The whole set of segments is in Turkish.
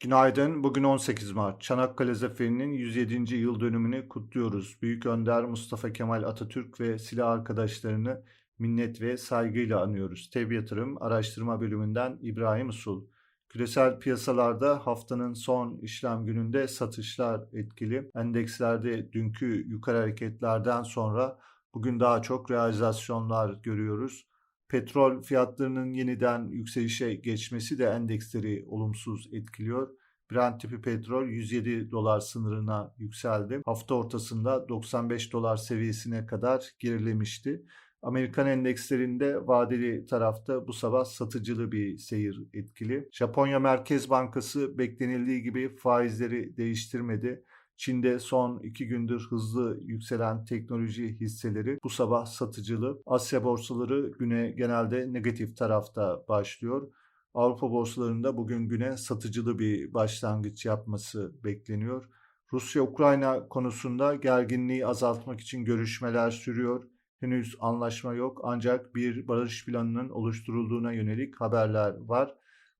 Günaydın. Bugün 18 Mart. Çanakkale Zaferi'nin 107. yıl dönümünü kutluyoruz. Büyük Önder Mustafa Kemal Atatürk ve silah arkadaşlarını minnet ve saygıyla anıyoruz. TEB Yatırım Araştırma Bölümünden İbrahim Usul. Küresel piyasalarda haftanın son işlem gününde satışlar etkili. Endekslerde dünkü yukarı hareketlerden sonra bugün daha çok realizasyonlar görüyoruz. Petrol fiyatlarının yeniden yükselişe geçmesi de endeksleri olumsuz etkiliyor. Brent tipi petrol 107 dolar sınırına yükseldi. Hafta ortasında 95 dolar seviyesine kadar gerilemişti. Amerikan endekslerinde vadeli tarafta bu sabah satıcılı bir seyir etkili. Japonya Merkez Bankası beklenildiği gibi faizleri değiştirmedi. Çin'de son iki gündür hızlı yükselen teknoloji hisseleri bu sabah satıcılı. Asya borsaları güne genelde negatif tarafta başlıyor. Avrupa borsalarında bugün güne satıcılı bir başlangıç yapması bekleniyor. Rusya-Ukrayna konusunda gerginliği azaltmak için görüşmeler sürüyor. Henüz anlaşma yok ancak bir barış planının oluşturulduğuna yönelik haberler var.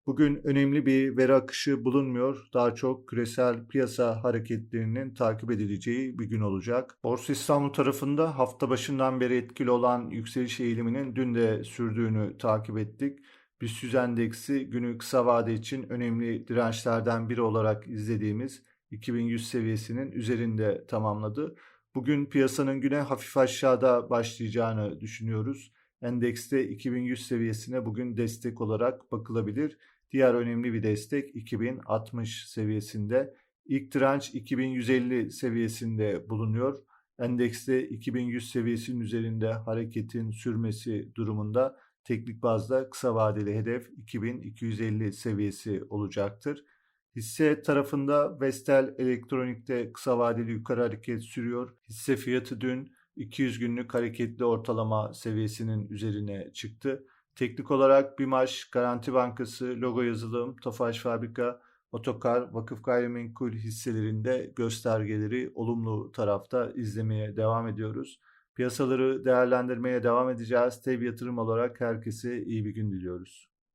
Bugün önemli bir veri akışı bulunmuyor. Daha çok küresel piyasa hareketlerinin takip edileceği bir gün olacak. Borsa İstanbul tarafında hafta başından beri etkili olan yükseliş eğiliminin dün de sürdüğünü takip ettik. BIST endeksi günü kısa vade için önemli dirençlerden biri olarak izlediğimiz 2100 seviyesinin üzerinde tamamladı. Bugün piyasanın güne hafif aşağıda başlayacağını düşünüyoruz. Endekste 2100 seviyesine bugün destek olarak bakılabilir. Diğer önemli bir destek 2060 seviyesinde. İlk direnç 2150 seviyesinde bulunuyor. Endekste 2100 seviyesinin üzerinde hareketin sürmesi durumunda teknik bazda kısa vadeli hedef 2250 seviyesi olacaktır. Hisse tarafında Vestel Elektronik'te kısa vadeli yukarı hareket sürüyor. Hisse fiyatı dün 200 günlük hareketli ortalama seviyesinin üzerine çıktı. Teknik olarak BİMAŞ, Garanti Bankası, Logo Yazılım, Tofaş Fabrika, Otokar, Vakıf Gayrimenkul hisselerinde göstergeleri olumlu tarafta izlemeye devam ediyoruz. Piyasaları değerlendirmeye devam edeceğiz. Tev yatırım olarak herkese iyi bir gün diliyoruz.